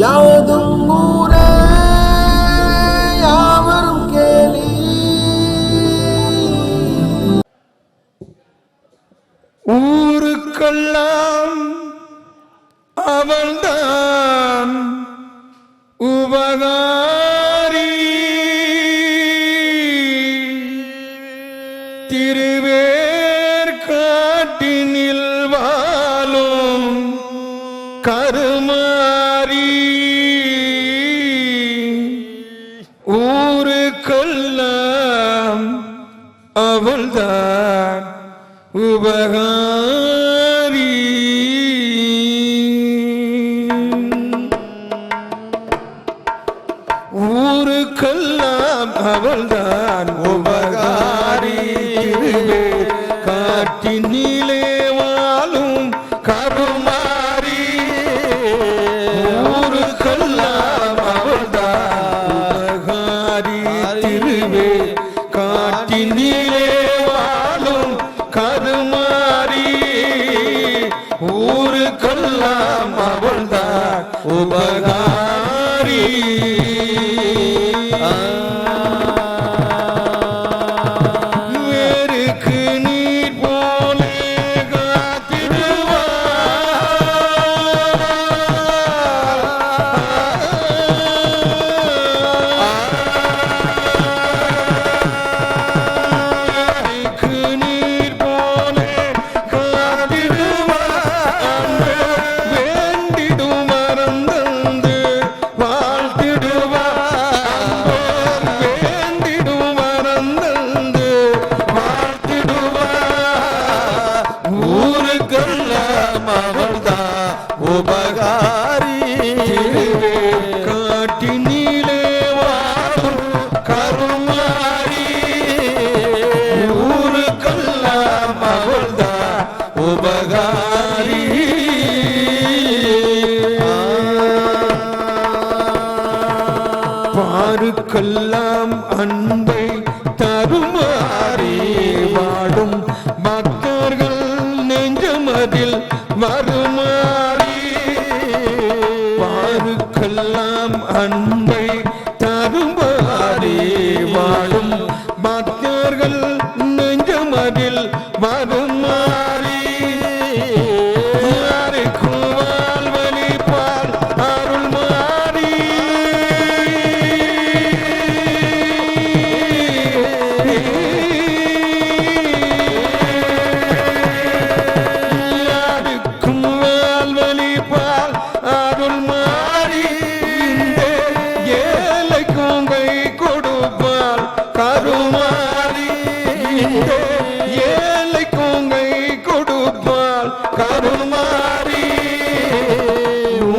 யாவதும் ஊரே யாவரும் கேளி ஊருக்கெல்லாம் அவள்தான் உபகாரி திருவேர் காட்டினில் வாழும் கருமாரி. அவள்தான் உபகாரி. ஊருக்கெல்லாம் அவள்தான் உபகாரி. திருவே காட்டினிலே வாழும் கருமாரி. ஊருக்கெல்லாம் அவள்தான் உபகாரி. திருவே காட்டினிலே அவள்தான் உபகாரி பாருக்கெல்லாம் அன்பை தருமாறி வாடும் பக்தர்கள் நெஞ்சமதில் வருமாறி பாருக்கெல்லாம் அன்பை தருமாறி வாடும் பக்தர்கள் நெஞ்சமதில் ஏழை ஏழைக்கும் கை கொடுப்பால் கருமாறி.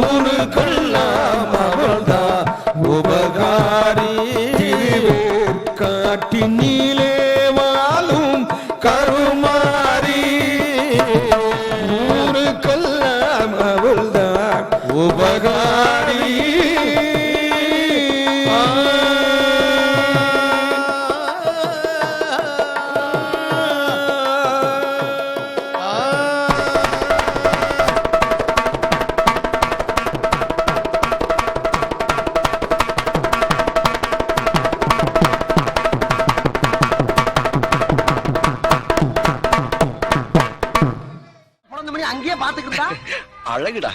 ஊருக்கெல்லாம் அவள்தா உபகாரி. காட்டி நீலே வாழும் கருமாரி ஊருக்கெல்லாம் அவள்தான் உபகாரி. அழகுடா.